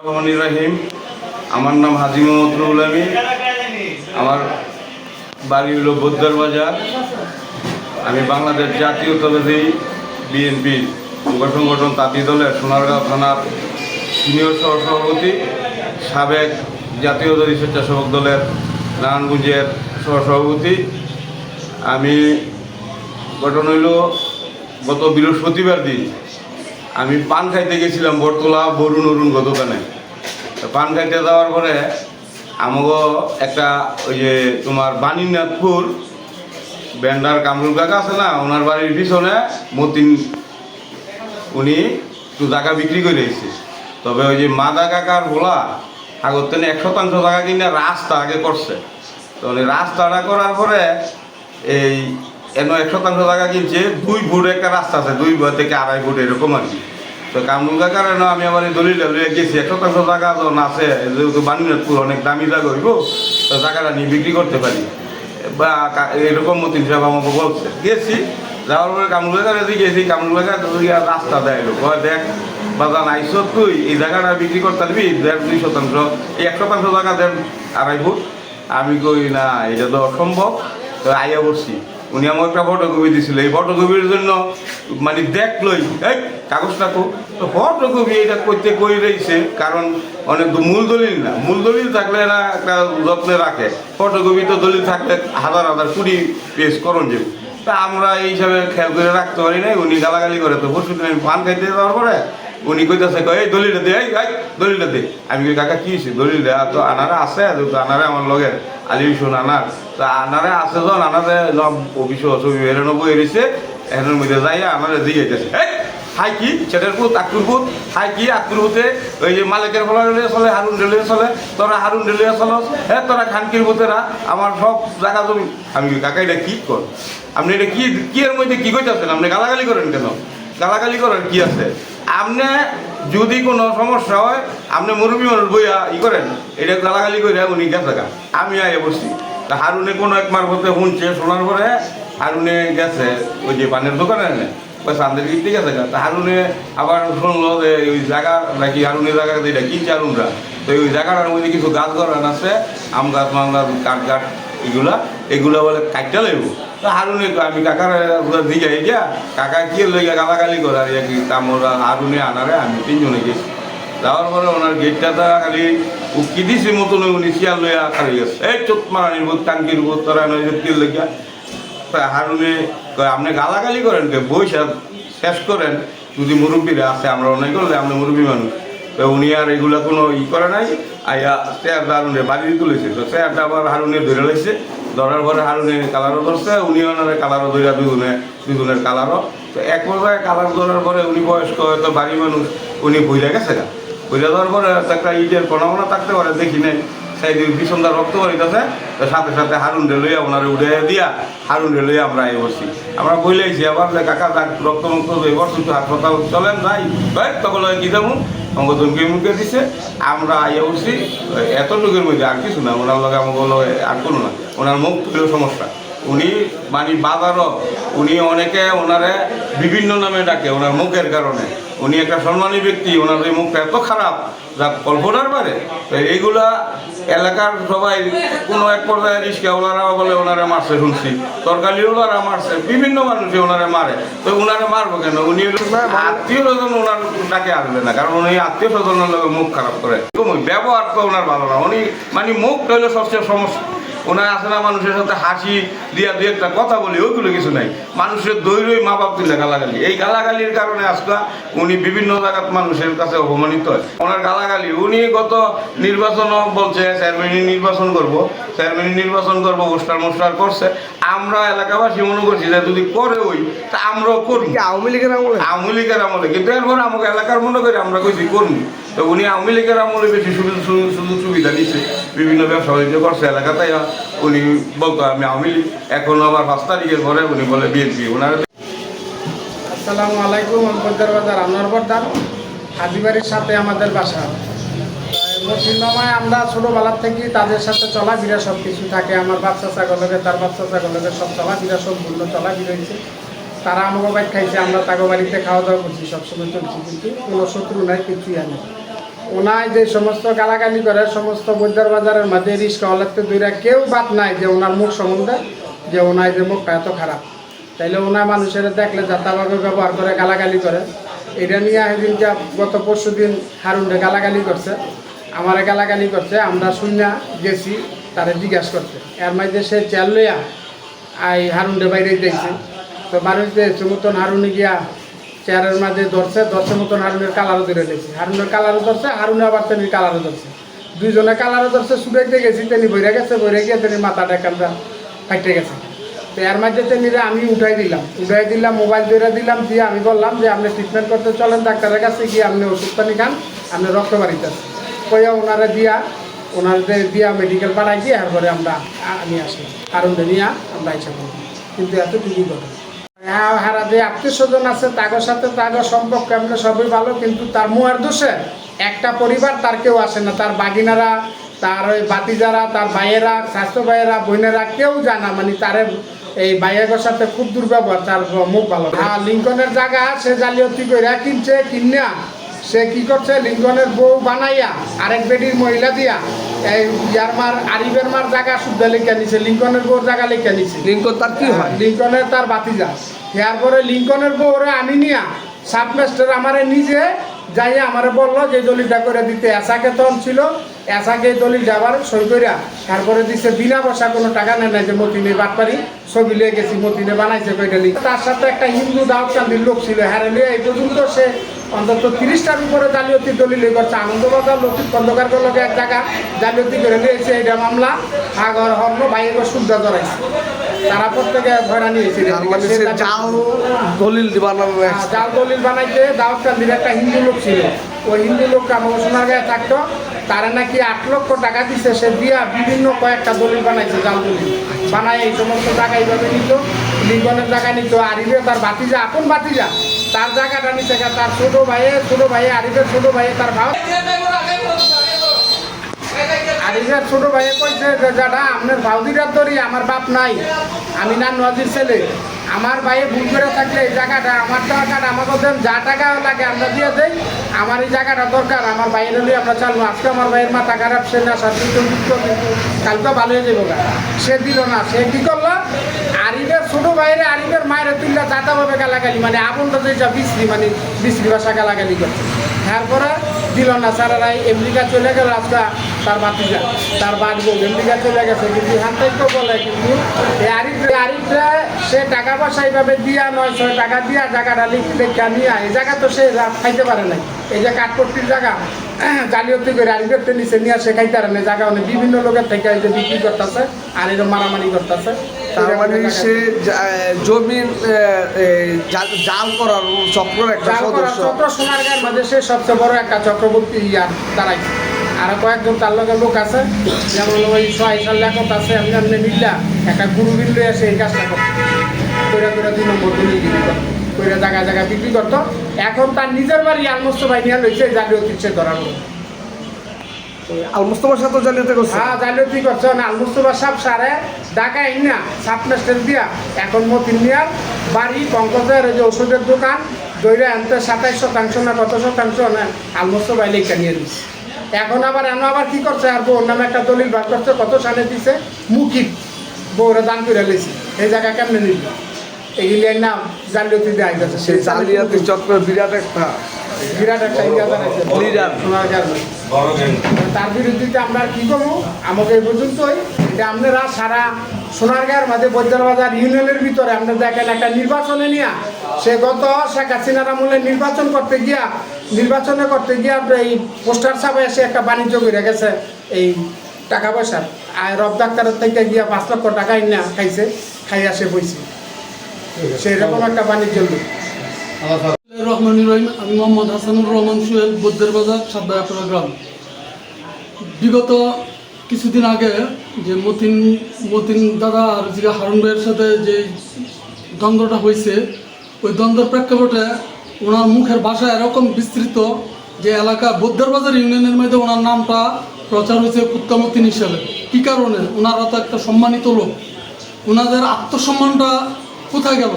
রহমান রাহিম। আমার নাম হাজি মোহাম্মদ রুহুল আমিন। আমার বাড়ি হলো বদ্দার বাজার। আমি বাংলাদেশ জাতীয় জাতীয়তাবাদী বিএনপি সংগঠন তাঁতি দলের সোনারগাঁও থানার সিনিয়র সহসভাপতি সাবেক জাতীয় জাতীয়তাবাদী স্বেচ্ছাসেবক দলের নারায়ণগঞ্জের সহসভাপতি আমি গঠন হইল গত বৃহস্পতিবার দিন আমি পান খাইতে গেছিলাম বটতলা বরুণ অরুণ গতকানে তো পান খাইতে যাওয়ার পরে আমাকে একটা ওই যে তোমার বাণীনাথপুর ব্যান্ডার কামরুল কাকা আছে না, ওনার বাড়ির পিছনে মতিন উনি একটু জায়গা বিক্রি করে এসেছে তবে ওই যে মাদা কাকার ভোলা আগর থেকে এক শতাংশ টাকা কিনে রাস্তা আগে করছে। তো রাস্তাটা করার পরে এই এন এক শতাংশ টাকা কিনছে, দুই ফুট একটা রাস্তা আছে, দুই ফুট থেকে আড়াই ফুট এরকম আর কি। তো কামরুল কাকার এনে আমি এই দলিল গেছি, এক শতাংশ টাকা যখন আছে যেহেতু বাণিজ্যপুর অনেক দামি জায়গা হইব, তো টাকাটা নিয়ে বিক্রি করতে পারি। বা এরকম মতিন সাহেব আমাকে বলছে, গেছি, যাওয়ার পরে কামরুল কাকার এদিকে গেছি, কামরুল রাস্তা দেয় লোক দেখ বাজান আইস তুই, এই জায়গাটা বিক্রি করতে পারবি, দেড় দুই শতাংশ, এই এক শতাংশ জায়গা দেন, আড়াই ফুট। আমি কই, না, এটা তো অসম্ভব। তো আইয়া বসছি। উনি আমার একটা ফটোকপি দিছিল। এই ফটোকপির জন্য মানে দেখলই এই কাগজটা কো তো ফটোকপি এটা করতে কই রয়েছে কারণ অনেক মূল দলিল না। মূল দলিল থাকলে না একটা যত্নে রাখে। ফটোকপি তো দলিল থাকলে হাজার হাজার কুড়ি পেজ করণ যে। তা আমরা এই হিসাবে খেয়াল করে রাখতে পারি নাই। উনি গালাগালি করে তো পরশু দিন আমি পান খাইতে যাওয়ার পরে উনি কইতাছে কয় এই দলিলটা দে, এই ভাই দলিলটা দে। আমি কই, কাকা, কি হয়েছে দলিল দে তো আনারে আছে তো আনারে আমার লগে আলিউশন আনার। তো আনারে আছে যখন আনারে অফিস ছবি বেরোনো বই এরিছে এর মধ্যে যাইয়া আনারে দিয়ে গেছে এই, হাই কি? ছেটের পুত, আকুর পুত? হাই কি, আকুর পুতে? ওই যে মালিকের ফলা চলে, হারুন রেলিয়ে চলে। তোরা হারুন রেলিয়ে চলস। হে, তোরা খানকির পুতেরা, আমার সব জায়গা জমি আমি কাকা, এটা কি কর? আপনি এটা কি কি এর মধ্যে কি কইতাছেন? আপনি গালাগালি করেন কেন? গালাগালি করার কি আছে? আপনি যদি কোনো সমস্যা হয়, আপনি মুরব্বী মানুষ বইয়া ই করেন। এটা গালাগালি করে উনি গেছে গা আমি আগে বসছি তা হারুনে কোনো এক মারফতে শুনছে, শোনার পরে হারুনে গেছে, ওই যে পানের দোকানে এনে। সান্দের ঠিক আছে গা? তা হারুনে আবার শুনলো যে ওই জায়গা নাকি হারুনের জায়গা এটা কিনছে হারুনরা। তো ওই জায়গাটার মধ্যে কিছু গাছ গড়ান আছে, আম গাছ মাম গাছ, কাঠ গাছ এগুলা। এগুলা বলে কাটটা লইব। তো হারুনে আমি কাকার দিকে গিয়া কাকা কি লইয়া গালাগালি করে, আর কি আমরা হারুনে আনারে আমি তিনজনে গেছি। যাওয়ার পরে ওনার গেটটা খালি উকি দিছি মতন উনি শিয়াল লইয়া খালি গেছে। এই চোট মারানির বোধ টাঙ্কির বোধ তোরা কি লইয়া তা হারুনে আপনি গালাগালি করেন কে বৈশা শেষ করেন, যদি মুরব্বীরা আছে, আমরা অনেক করলে আপনি মুরব্বী মানুষ। তো উনি আর এগুলা কোনো ই করে নাই আইয়া চেয়ার হারুনে বাড়ি তুলেছে। তো চেয়ারটা আবার হারুনে ধরে লাইছে। ধরার পরে হারুনে কালারও ধরছে, উনি ওনারে কালারও ধরে দুজনে, দুজনের কালারও। তো এক পর্যায়ে কালার ধরার পরে উনি বয়স্ক হয়তো বাড়ি মানুষ, উনি বইরা গেছে গা। বইরা দেওয়ার পরে একটা ইটের কোনা থাকতে পারে, দেখি নাই। সেই দিন ভীষণ রক্ত বাড়িতেছে তো সাথে সাথে হারুন লইয়া ওনারে উঠে দিয়া হারুন লইয়া আমরা এই বসছি আমরা বইলাইছি আবার যে, কাকা, যাক রক্ত মুক্ত এবার কিন্তু হাসপাতাল চলেন ভাই তখন কি যাব? আমাকে মুখে দিছে। আমরা এসি উঠছি লোকের মধ্যে আর কিছু না, ওনার লগে বলো আর কোনো না। ওনার মুখ তুলেও সমস্যা। উনি মানে বাজারও উনি অনেকে ওনারে বিভিন্ন নামে ডাকে ওনার মুখের কারণে। উনি একটা সম্মানী ব্যক্তি ওনার এই মুখটা এত খারাপ যা কল্পনার পারে তো এইগুলা এলাকার সবাই কোনো এক পর্যায়ে রিস্কা ওনারা বলে ওনারে মারছে শুনছি। তরকারি ওনারা মারছে বিভিন্ন মানুষই ওনারে মারে। তো ওনারে মারবো কেন? উনি আত্মীয় স্বজন ওনার ডাকে আসবে না কারণ উনি আত্মীয় স্বজনের লোক মুখ খারাপ করে। ব্যবহার তো ওনার ভালো না। উনি মানে মুখ হইল সবচেয়ে সমস্যা। ওনার না মানুষের সাথে হাসি দিয়া দু একটা কথা বলি ওইগুলো কিছু নাই। মানুষের দৈরই মা বাপ দিলে গালাগালি। এই গালাগালির কারণে আজকে উনি বিভিন্ন জায়গাত মানুষের কাছে অপমানিত হয়। ওনার গালাগালি উনি গত নির্বাচনও বলছে চেয়ারম্যানি নির্বাচন করব। চেয়ারম্যানি নির্বাচন করব পোস্টার মোস্টার করছে। আমরা এলাকাবাসী মনে করছি যে যদি করে ওই তা আমরাও করব। আওয়ামী লীগের আমলে? আওয়ামী লীগের আমলে। কিন্তু এরপর আমাকে এলাকার মনে করি আমরা কইছি করব। তো উনি আওয়ামী লীগের আমলে বেশি সুযোগ সুযোগ- সুবিধা দিচ্ছে বিভিন্ন ব্যবসা বাণিজ্য করছে এলাকাতে। উনি বলতো, আমি আওয়ামী লীগ। এখন আবার পাঁচ তারিখের পরে উনি বলে, বিএনপি। ওনার আসসালামু আলাইকুম আম্পদার বাজার, আনোয়ার বর্দার। হাজিবাড়ির সাথে আমাদের বাসা। মুসলিমামায় আমরা ছোটোবেলার থেকে তাদের সাথে চলাফেরা সব কিছু থাকে। আমার বাচ্চা ছাগলকে তার বাচ্চা ছাগলকে সব চলাফেরা সম্পূর্ণ চলাফেরা হয়েছে। তারা আমাকে বাইক খাইছে, আমরা তাকে বাড়িতে খাওয়া দাওয়া করছি, সবসময় চলছি। কিন্তু কোনো শত্রু নাই, কিছুই আনে ওনায় যে সমস্ত গালাগালি করে, সমস্ত বৈদ্যার বাজারের মাঝে রিস্কা হলাতে দুইরা কেউ বাদ নাই যে ওনার মুখ সম্বন্ধে, যে ওনায় যে মুখটা এত খারাপ। তাইলে ওনার মানুষের দেখলে যাতাভাবে ব্যবহার করে, গালাগালি করে। এটা নিয়ে একদিন যা গত পরশু দিন হারুনরে গালাগালি করছে। আমারে গালাগালি করছে, আমরা শুনে গেছি, তারে জিজ্ঞাসা করছে। এর মাঝে সে চেল লইয়া আই হারুনরে বাইরে দিয়েছে তো বাড়িতে মতন হারুনে গিয়া চেয়ারের মাঝে ধরছে ধরছে মতন হারুনের কালারও ধরে দিয়েছে হারুনের কালারও ধরছে, হারুনে আবার তেমনি কালারও ধরছে। দুইজনে কালারও ধরছে শুকাইতে গেছি তেমনি বইরে গেছে বইরে গিয়ে তেনি মাথাটা এখানটা ফাইটে গেছে। তো এর মাঝে তেনিরে আমি উঠাই দিলাম। উঠাই দিলাম, মোবাইল ধরে দিলাম, দিয়ে আমি বললাম যে, আপনি ট্রিটমেন্ট করতে চলেন ডাক্তারের কাছে, গিয়ে আপনি ওষুধ পানি খান, আপনি রক্ত বাড়িতে কইয়া ওনারা দিয়া ওনাদের দিয়া মেডিকেল পাঠাই দিয়ে এরপরে আমরা নিয়ে আসলাম কারণ নিয়ে আমরা ইচ্ছা করব কিন্তু এতটুকুই কথা। হ্যাঁ হারা যে আত্মীয় স্বজন আছে, তাগর সাথে তাগর সম্পর্ক এমনি সবই ভালো, কিন্তু তার মুয়ার দোষে একটা পরিবার তার কেউ আসে না। তার বাগিনারা, তার ওই বাতিজারা তার ভাইয়েরা, স্বাস্থ্য ভাইয়েরা, বোনেরা কেউ জানা মানে তার এই ভাইয়ের সাথে খুব দুর্ব্যবহার, তার মুখ ভালো হ্যাঁ লিঙ্কনের জায়গা সে জালিয়াতি কইরা কিনছে কিনা সে কি করছে? লিঙ্কনের বউ বানাইয়া, আরেক বেডির মহিলা দিয়া এই ইয়ার মার আরিবের মার জায়গা শুদ্ধ লেখা নিছে লিঙ্কনের বউর জায়গা লেখা নিছে। লিঙ্কন তার কি হয়? লিঙ্কনের তার বাতিজা। ইয়ার পরে লিঙ্কনের আনি নিয়া সাবমাস্টার আমারে নিজে যাইয়া আমারে বলল যে দলিতা করে দিতে। এসাকে তখন ছিল এসাকে দলিল যাবার সই করিয়া তারপরে দিছে বিনা পয়সা কোনো টাকা নেয় না যে মতিনে বাটপারি ছবি লিয়ে গেছি মতিনে বানাইছে কইটা লিখ তার সাথে একটা হিন্দু দাউদকান্দির লোক ছিল হ্যাঁ লিয়ে এই পর্যন্ত সে অন্তত তিরিশটার উপরে জালিয়াতি দলিল এই করছে। আনন্দবাজার লতিফ খন্দকার লগে এক জায়গা জালিয়াতি করে নিয়েছে এটা মামলা আগর হর্ণ ভাইয়ের শুদ্ধ করাইছে তারা প্রত্যেকে ভয়রা নিয়েছে তার মানে জাল দলিল নামে হ্যাঁ, জাল দলিল বানাইতে দাউদকান্দির একটা হিন্দু লোক ছিল। ওই হিন্দু লোকটা আমার সোনার গায়ে থাকতো। তারা নাকি আট লক্ষ টাকা দিছে, সে দিয়া বিভিন্ন কয়েকটা দলিল বানাইছে জাল দলিল বানায় এই সমস্ত জায়গা এইভাবে নিত, লিঙ্গনের জায়গা নিত আরিবে তার বাতিজা আপন বাতিজা তার জায়গাটা গেছে তার ছোট ভাইয়ে ছোট ভাইয়ে আরিফের ছোট ভাইয়ে তার ভাব আরিফের ছোট ভাইয়ে কইছে, যে যাটা আপনার ভাউদিরার ধরি আমার বাপ নাই, আমি না নজির ছেলে। আমার ভাইয়ে ভুল করে থাকলে এই জায়গাটা, আমার টাকাটা আমাকে দেন যা টাকা লাগে আমরা দিয়ে দেই। আমার এই জায়গাটা দরকার, আমার ভাইয়ের হলে আমরা চালবো। আজকে আমার ভাইয়ের মাথা খারাপ, সে না সাথে কালকে ভালো হয়ে যাব সে দিল না, সে কি করল? আরিফের ছোট ভাইয়ের আরিফের মায়ের তুললা যাতাভাবে গালাগালি মানে আপনটা যেটা বিশ্রি মানে বিশ্রি ভাষা গালাগালি করছে। তারপরে দিল না সারারাই আমেরিকা চলে গেল আজকা তার বাতিজা তার বাড়বো আমেরিকা চলে গেছে কিন্তু হান্তাই তো বলে কিন্তু আরিফরা সে টাকা পয়সা এইভাবে দিয়া নয় ছয় টাকা দিয়া জায়গাটা লিখে নিয়ে এই জায়গা তো সে খাইতে পারে নাই। এই যে কাঠপট্টির জায়গা জালিয়াতি করে আরিফের তো নিচে নিয়ে সে খাইতে পারে না জায়গা অনেক বিভিন্ন লোকের থেকে এই যে বিক্রি করতেছে আর এরকম মারামারি করতেছে। তার মানে সে জমিন জাল করার চক্র একটা করা সদস্য। চক্র সোনারগাঁয়ের মাঝে সে সবচেয়ে বড় একটা চক্রবর্তী ইয়ার দাঁড়াইছে। আর কয়েকজন তার লগে লোক আছে। যেমন ওই ছয় সাল লেখক আছে এমনি এমনি মিল্লা একটা গুরু বিল্লু এসে এই কাজটা করতো। কইরা কইরা দুই নম্বর দুই বিক্রি করতো। কইরা জায়গা জায়গা বিক্রি করতো। এখন তার নিজের বাড়ি আলমস্ত বাহিনী লইছে জালিয়াতি সে ধরা পড়ে আল মুস্তফার সাথে জালিয়াতি করছে? হ্যাঁ জালিয়াতি করছে। না আলমুস্তফা সাহেব সারে। ঢাকা ইনা সাবনেস্টের দিয়া। এখন মতিন মিয়ার বাড়ি পঙ্কজের ওই যে ওষুধের দোকান। দইরা আনতে সাতাইশ শতাংশ না কত শতাংশ না আলমুস্তফা লেখা নিয়ে দিচ্ছে এখন আবার এমন আবার কি করছে? আর বউর নামে একটা দলিল বার করছে কত সালে দিছে? মুকিব বউরা দান করে লেছি এই জায়গা কেমনে নিল এগুলির নাম জালিয়াতি দেওয়া গেছে সেই জালিয়াতি চক্র বিরাট একটা বিরাট একটা। তার বিরুদ্ধে আমরা কি করব? আমাকে এই পর্যন্তই। এটা আপনারা সারা সোনারগাঁয়ের মাঝে বৈদ্যার বাজার ইউনিয়নের ভিতরে আপনারা দেখেন একটা নির্বাচনে নিয়ে সে গত শেখ হাসিনার আমলে নির্বাচন করতে গিয়া, নির্বাচনে করতে গিয়া এই পোস্টার ছাপায় এসে একটা বাণিজ্য করে গেছে এই টাকা পয়সার আর রব ডাক্তারের থেকে গিয়া পাঁচ লক্ষ টাকা না খাইছে, খাইয়া সে বইছে। সেই রকম একটা বাণিজ্য রহমান রহিম, আমি মোহাম্মদ হাসানুর রহমান, সোহেল, বৌদ্ধের বাজার সাবদায়াপুরা গ্রাম বিগত কিছুদিন আগে যে মতিন মতিন দাদা আর জিরা হারুন ভাইয়ের সাথে যে দ্বন্দ্বটা হয়েছে, ওই দ্বন্দ্বের প্রেক্ষাপটে ওনার মুখের ভাষা এরকম বিস্তৃত যে এলাকা বৌদ্ধের বাজার ইউনিয়নের মধ্যে ওনার নামটা প্রচার হয়েছে কুত্তামতিন হিসাবে। কী কারণে? ওনারা তো একটা সম্মানিত লোক। ওনাদের আত্মসম্মানটা কোথায় গেল?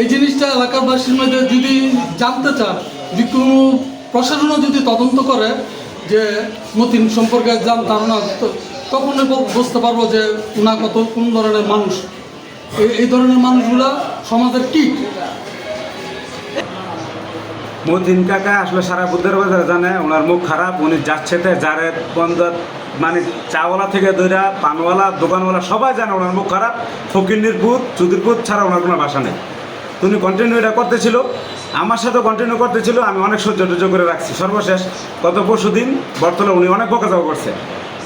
এই জিনিসটা এলাকাবাসীর মধ্যে যদি জানতে চান যে কোনো প্রশাসনও যদি তদন্ত করে যে মতিন সম্পর্কে জানতাম না তখনই বুঝতে পারব যে ওনা কত কোন ধরনের মানুষ। এই ধরনের মানুষগুলা সমাজের কীট মতিন কাকা আসলে সারা বুদ্ধের বাজার জানে ওনার মুখ খারাপ, উনি যাচ্ছেতে যারে বন্ধ মানে চাওয়ালা থেকে দইরা, পানওয়ালা, দোকানওয়ালা সবাই জানে ওনার মুখ খারাপ। ফকিন্দির পুত চুদির পুত ছাড়া ওনার কোনো বাসা নেই। উনি কন্টিনিউ এটা করতেছিল। আমার সাথে কন্টিনিউ করতেছিল আমি অনেক সহ্য টহ্য করে রাখছি। সর্বশেষ, গত পরশু দিন বর্তলে উনি অনেক বকাঝকা করছে।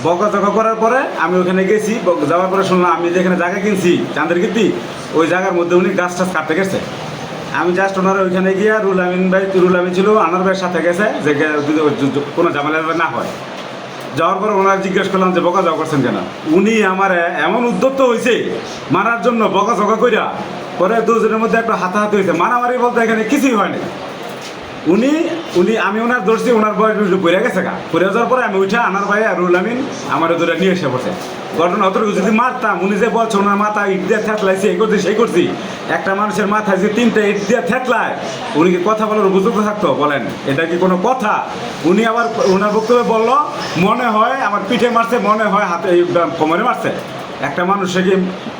বকাঝকা করার পরে আমি ওখানে গেছি যাওয়ার পরে শুনলাম আমি যেখানে জায়গা কিনছি চাঁদের কীর্তি ওই জায়গার মধ্যে উনি গাছ টাছ কাটতে গেছে। আমি জাস্ট ওনার ওইখানে গিয়া রুল আমিন ভাই, রুল আমিন ছিল, আনার ভাইয়ের সাথে গেছে, যে কোনো ঝামেলা না হয়। যাওয়ার পর ওনার জিজ্ঞেস করলাম যে বকা যাওয়া করছেন কেন? উনি আমার এমন উদ্যত্ত হয়েছে মারার জন্য বকা ঝকা কইরা পরে দুজনের মধ্যে একটা হাতাহাতি হয়েছে। মারামারি বলতে এখানে কিছুই হয়নি উনি উনি, আমি ওনার দর্শি ওনার বয়স পড়ে গেছে গা। পড়ে যাওয়ার পরে আমি উঠে আনার ভাই আর রুল আমিন আমার ধরে নিয়ে এসে পড়ছে ঘটনা অতটুকু যদি মারতাম, উনি যে বলছে ওনার মাথা ইট দিয়ে থেতলাইছে, এই করছি, সেই করছি। একটা মানুষের মাথায় যে তিনটা ইট দিয়ে থেতলায়, উনি কি কথা বলার উপযুক্ত থাকতো? বলেন, এটা কি কোনো কথা? উনি আবার ওনার বক্তব্যে বলল, মনে হয়, আমার পিঠে মারছে, মনে হয় হাতে কোমরে মারছে। একটা মানুষ মানুষকে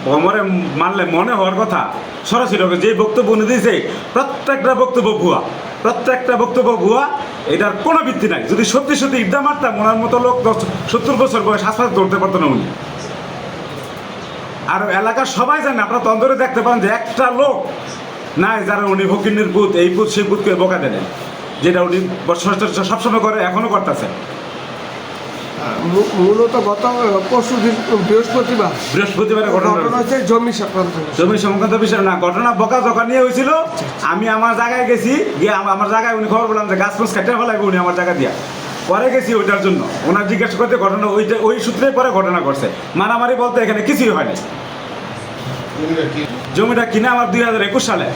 কোমরে মারলে মনে হওয়ার কথা, সরাসরি যে বক্তব্য উনি দিয়েছে, প্রত্যেকটা বক্তব্য ভুয়া। প্রত্যেকটা বক্তব্য ভুয়া, এটার কোনো ভিত্তি নাই। যদি সত্যি সত্যি ইডা মারতাম, ওনার মতো লোক সত্তর বছর বয়স হাসপাতাল ধরতে পারতো না উনি। আর এলাকার সবাই জানে, আপনারা তন্দরে দেখতে পান যে একটা লোক নাই যারা উনি ভকিনের বুথ এই বুথ সেই বুথকে বোকা দেন যেটা উনি সবসময় করে এখনও করতেছে। মূলত গত পরশু দিন বৃহস্পতিবার। ঘটনা। হচ্ছে জমি সংক্রান্ত জমি সংক্রান্ত বিষয় না ঘটনা বকা জকা নিয়ে হয়েছিল আমি আমার জায়গায় গেছি গিয়ে আমার জায়গায় উনি খবর বললাম যে গাছ ফাছ কাটতে ফেলাইবে উনি আমার জায়গা দিয়া। পরে গেছি ওইটার জন্য। ওনার জিজ্ঞাসা করতে ঘটনা ওইটা ওই সূত্রে পরে ঘটনা করছে মারামারি বলতে এখানে কিছুই হয়নি। জমিটা কিনে আমার দুই হাজার একুশ সালে।